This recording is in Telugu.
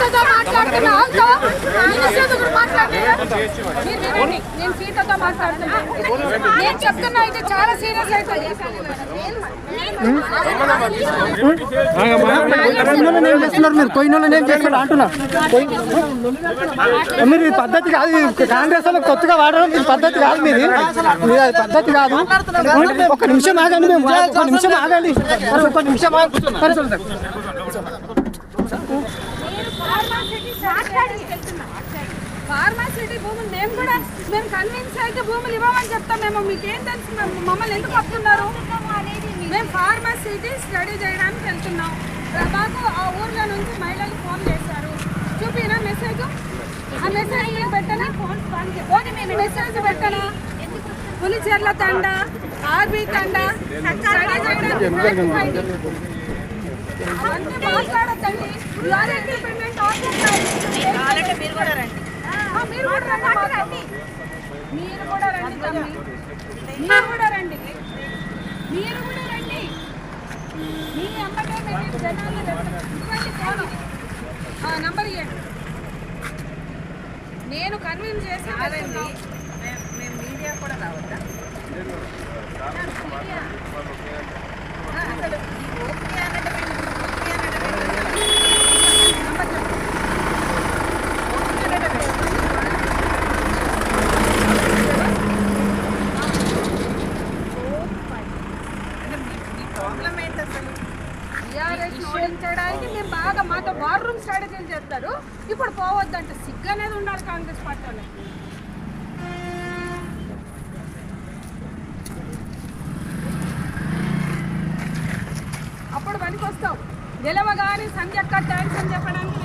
సీతతో మాట్లాడుతున్నా ఆగుతా? మినిస్టర్ మీరు నేను సీతతో మాట్లాడుతున్నా నేను చెప్తున్నా ఇది చాలా సీరియస్ అవుతుంది ఏం చేస్తున్నారు మీరు పోయిన వాళ్ళని ఏం చేస్తున్నారు అంటున్నా మీరు ఈ పద్ధతి కాదు కాంగ్రెస్ వాళ్ళకి కొత్తగా వాడడం ఇది పద్ధతి కాదు మీది. మీరు అది పద్ధతి కాదు. ఒక నిమిషం ఆగండి మేము ఒక నిమిషం ఆగండి. ఒక నిమిషం ఆగండి మరి ఫార్మాసిటీ భూములు మేము కూడా మేము కన్విన్స్ అయితే భూములు ఇవ్వమని చెప్తాం. మేము మీకేం తెలుసు? మేము- మమ్మల్ని ఎందుకు వస్తున్నారు? మేము ఫార్మాసిటీ స్టడీ చేయడానికి వెళ్తున్నాం. మాకు ఆ ఊర్లో నుంచి మహిళలు ఫోన్ చేశారు. చూపినా మెసేజ్ ఆ మెసేజ్ పెట్టనా? మేము మెసేజ్ పెట్టనా? పులిచెర్ల తండ ఆర్బీ తండ స్టడీ చేయడానికి అన్నీ మాట్లాడొద్దండి. మీరు కూడా రండి. ఆ, మీరు కూడా రండి. మాతో. మీరు కూడా రండి తమ్మి. మీరు కూడా రండి. మీరు కూడా రండి. మీ అమ్మటే మేము జనాలు ఇవ్వండి ఫోను. నంబర్ ఇవ్వండి నేను కన్విన్స్ చేసి కాదండి మేము మీడియా కూడా రావద్దా? అసలు ఈ? ఓకే టీఆర్ఎస్ ఓడించడానికి మేము బాగా మాతో వార్ రూమ్ స్ట్రాటజీలు చేస్తారు. ఇప్పుడు పోవద్దంటే సిగ్గు అనేది ఉండాలి కాంగ్రెస్ పార్టీ వాళ్ళకి. అప్పుడు పనికి వస్తావు గెలవగానే సంధ్యక్క థ్యాంక్స్ అని చెప్పడానికి